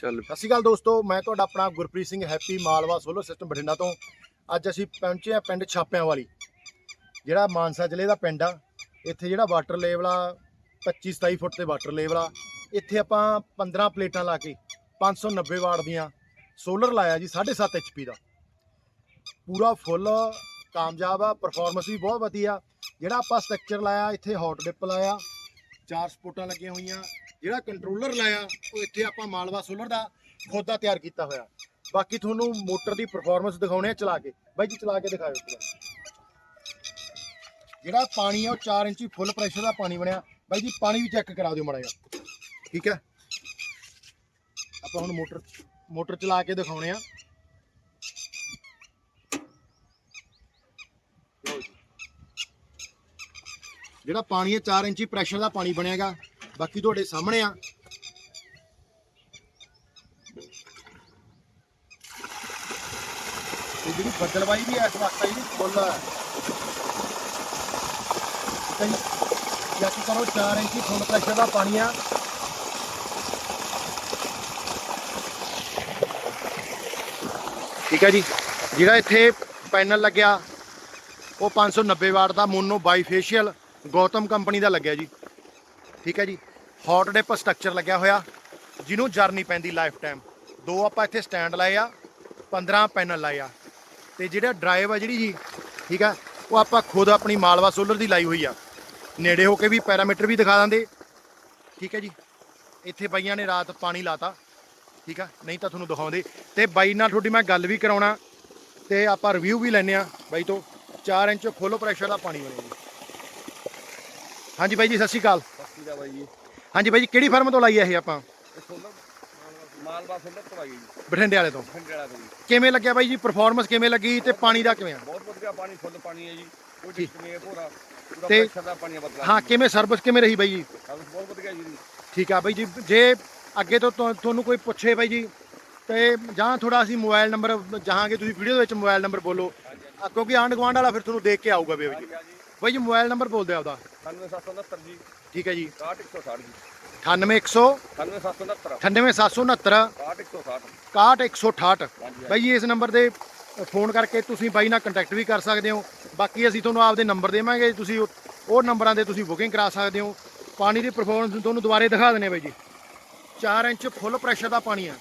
ਚੱਲ, ਸਤਿ ਸ਼੍ਰੀ ਅਕਾਲ ਦੋਸਤੋ, ਮੈਂ ਤੁਹਾਡਾ ਆਪਣਾ Gurpreet Singh happy Malwa solar system Bathinda ਤੋਂ। ਅੱਜ ਅਸੀਂ ਪਹੁੰਚੇ ਆ ਪਿੰਡ ਛਾਪਿਆਂ ਵਾਲੀ, ਜਿਹੜਾ ਮਾਨਸਾ ਜ਼ਿਲ੍ਹੇ ਦਾ ਪਿੰਡ ਆ। ਇੱਥੇ ਜਿਹੜਾ ਵਾਟਰ ਲੈਵਲ ਆ 25 27 ਫੁੱਟ ਤੇ ਵਾਟਰ ਲੈਵਲ ਆ। ਇੱਥੇ ਆਪਾਂ 15 ਪਲੇਟਾਂ ਲਾ ਕੇ 590 ਵਾਟ ਦੀਆਂ ਸੋਲਰ ਲਾਇਆ ਜੀ 7.5 ਐਚਪੀ ਦਾ। ਪੂਰਾ ਫੁੱਲ ਕਾਮਯਾਬ ਆ ਪਰਫਾਰਮੈਂਸ ਵੀ ਬਹੁਤ ਵਧੀਆ। ਜਿਹੜਾ ਆਪਾਂ ਸਟਰਕਚਰ ਲਾਇਆ, ਇੱਥੇ ਹੌਟ ਡਿਪ ਲਾਇਆ। ਚਾਰ ਸਪੋਰਟਾਂ ਲੱਗੀਆਂ ਹੋਈਆਂ, ਜਿਹੜਾ ਕੰਟਰੋਲਰ ਲਾਇਆ, ਉਹ ਇੱਥੇ ਆਪਾਂ ਮਾਲਵਾ ਸੋਲਰ ਦਾ ਖੁਦ ਦਾ ਤਿਆਰ ਕੀਤਾ ਹੋਇਆ। ਬਾਕੀ ਤੁਹਾਨੂੰ ਮੋਟਰ ਦੀ ਪਰਫਾਰਮੈਂਸ ਦਿਖਾਉਣੇ ਆ ਚਲਾ ਕੇ। ਬਾਈ ਜੀ, ਚਲਾ ਕੇ ਦਿਖਾਓ ਇੱਕ ਜਿਹੜਾ ਪਾਣੀ ਆ, ਉਹ 4 ਇੰਚੀ ਫੁੱਲ ਪ੍ਰੈਸ਼ਰ ਦਾ ਪਾਣੀ ਬਣਿਆ। ਬਾਈ ਜੀ, ਪਾਣੀ ਵੀ ਚੈੱਕ ਕਰਾ ਦਿਓ ਮਾੜਾ ਜਿਹਾ। ਠੀਕ ਹੈ? ਆਪਾਂ ਹੁਣ ਮੋਟਰ ਮੋਟਰ ਚਲਾ ਕੇ ਦਿਖਾਉਣੇ ਆ ਲਓ ਜੀ। ਜਿਹੜਾ ਪਾਣੀ ਹੈ 4 ਇੰਚੀ ਪ੍ਰੈਸ਼ਰ ਦਾ ਪਾਣੀ ਬਣਿਆਗਾ। ਬਾਕੀ ਤੁਹਾਡੇ ਸਾਹਮਣੇ ਆ। ਤੇ ਜਿਹੜੀ ਬੱਦਲਵਾਈ ਵੀ ਹੈ, ਇਸ ਵਕਤ ਜਿਹੜੀ ਫੁੱਲ ਹੈ। ਠੀਕ ਹੈ ਕਰੋ 4 ਇੰਚੀ ਫੁੱਲ ਪ੍ਰੈਸ਼ਰ ਦਾ ਪਾਣੀ ਆ। ਠੀਕ ਹੈ ਜੀ। ਜਿਹੜਾ ਇੱਥੇ ਪੈਨਲ ਲੱਗਿਆ, ਉਹ 590 ਵਾਟ ਦਾ ਮੋਨੋ ਬਾਈਫੇਸ਼ੀਅਲ ਗੌਤਮ ਕੰਪਨੀ ਦਾ ਲੱਗਿਆ ਜੀ। ਠੀਕ ਹੈ ਜੀ। ਹੌਟ ਡਿਪ ਸਟਰਕਚਰ ਲੱਗਿਆ ਹੋਇਆ, ਜਿਹਨੂੰ ਜਰਨੀ ਪੈਂਦੀ ਲਾਈਫ ਟਾਈਮ ਦੋ ਆਪਾਂ ਇੱਥੇ ਸਟੈਂਡ ਲਾਏ ਆ 15 ਪੈਨਲ ਲਾਏ ਆ। ਤੇ ਜਿਹੜਾ ਡਰਾਈਵ ਆ ਜਿਹੜੀ ਜੀ, ਠੀਕ ਆ, ਉਹ ਆਪਾਂ ਖੁਦ ਆਪਣੀ ਮਾਲਵਾ ਸੋਲਰ ਦੀ ਲਾਈ ਹੋਈ ਆ। ਨੇੜੇ ਹੋ ਕੇ ਵੀ ਪੈਰਾਮੀਟਰ ਵੀ ਦਿਖਾ ਦਿੰਦੇ ਠੀਕ ਹੈ ਜੀ। ਇੱਥੇ ਬਾਈਆਂ ਨੇ ਰਾਤ ਪਾਣੀ ਲਾਤਾ। ਠੀਕ ਆ, ਨਹੀਂ ਤਾਂ ਤੁਹਾਨੂੰ ਦਿਖਾਉਂਦੇ। ਤੇ ਬਾਈ ਨਾਲ ਤੁਹਾਡੀ ਮੈਂ ਗੱਲ ਵੀ ਕਰਾਉਣਾ। ਤੇ ਆਪਾਂ ਰਿਵਿਊ ਵੀ ਲੈਣੇ ਆ ਬਾਈ ਤੋਂ। 4 ਇੰਚ ਫੁੱਲ ਪ੍ਰੈਸ਼ਰ ਦਾ ਪਾਣੀ ਬਣਿਆ ਹਾਂਜੀ ਬਾਈ ਜੀ ਸਤਿ ਸ਼੍ਰੀ ਅਕਾਲ। ਸਸਤੀ ਦਾ ਬਾਈ ਜੀ। ਹਾਂਜੀ ਬਾਈ ਜੀ ਕਿਹੜੀ ਫਰਮ ਤੋਂ ਲਾਈ ਆ ਇਹ ਆਪਾਂ? ਇਹ ਸੋਲਰ ਮਾਲਵਾ ਸੋਲਰ ਤੋਂ ਆਈ ਜੀ। ਬਠਿੰਡੇ ਵਾਲੇ ਤੋਂ। ਖੰਡੇ ਵਾਲਾ ਤੋਂ ਜੀ। ਕਿਵੇਂ ਲੱਗਿਆ ਬਾਈ ਜੀ ਪਰਫਾਰਮੈਂਸ ਕਿਵੇਂ ਲੱਗੀ ਤੇ ਪਾਣੀ ਦਾ ਕਿਵੇਂ ਆ? ਬਹੁਤ ਵਧੀਆ ਪਾਣੀ ਫੁੱਲ ਪਾਣੀ ਹੈ ਜੀ। ਕੋਈ ਠੀਕ। ਦਿੱਕਤ ਨਹੀਂ ਹੈ ਪੂਰਾ ਪੂਰਾ ਤੇ- ਪ੍ਰੈਸ਼ਰ ਦਾ ਪਾਣੀ ਹੈ ਬਦਲਾ ਹਾਂ ਕਿਵੇਂ ਸਰਵਿਸ ਕਿਵੇਂ ਰਹੀ ਬਾਈ ਜੀ? ਸਰਵਿਸ ਬਹੁਤ ਵਧੀਆ ਜੀ। ਠੀਕ ਆ ਬਾਈ ਜੀ ਜੇ ਅੱਗੇ ਤੋਂ ਤੁਹਾ- ਤੁਹਾਨੂੰ ਕੋਈ ਪੁੱਛੇ ਬਾਈ ਜੀ ਤੇ ਜਾਂ ਥੋੜਾ ਅਸੀਂ ਮੋਬਾਈਲ ਨੰਬਰ ਜਹਾਂਗੇ ਤੁਸੀਂ ਵੀਡੀਓ ਦੇ ਵਿੱਚ ਮੋਬਾਈਲ ਨੰਬਰ ਬੋਲੋ। ਕਿਉਂਕਿ ਆਂਢ ਗੁਆਂਢ ਵਾਲਾ ਫਿਰ ਤੁਹਾਨੂੰ ਦੇਖ ਕੇ ਆਊਗਾ ਬਾਈ ਜੀ। ਹਾਂਜੀ ਹਾਂਜੀ। ਬਾਈ ਜੀ ਮੋਬਾਈਲ ਨੰਬਰ ਬੋਲ ਦਿਓ ਆਪਦਾ। 9769 ਜੀ। ਠੀਕ ਹੈ ਜੀ। 6160 ਜੀ। 98100 9769 98769 6160 61168 ਹਾਂਜੀ ਬਾਈ ਜੀ ਇਸ ਨੰਬਰ ਤੇ ਫੋਨ ਕਰਕੇ ਤੁਸੀਂ ਬਾਈ ਨਾਲ ਕੰਟੈਕਟ ਵੀ ਕਰ ਸਕਦੇ ਹੋ। ਬਾਕੀ ਅਸੀਂ ਤੁਹਾਨੂੰ ਆਪਦੇ ਨੰਬਰ ਦੇਵਾਂਗੇ ਤੁਸੀਂ ਉਹ ਨੰਬਰਾਂ ਤੇ ਤੁਸੀਂ ਬੁਕਿੰਗ ਕਰਾ ਸਕਦੇ ਹੋ। ਪਾਣੀ ਦੀ ਪਰਫਾਰਮੈਂਸ ਤੁਹਾਨੂੰ ਦੁਬਾਰੇ ਦਿਖਾ ਦਿੰਨੇ ਬਾਈ ਜੀ। 4 ਇੰਚ ਫੁੱਲ ਪ੍ਰੈਸ਼ਰ ਦਾ ਪਾਣੀ ਆ।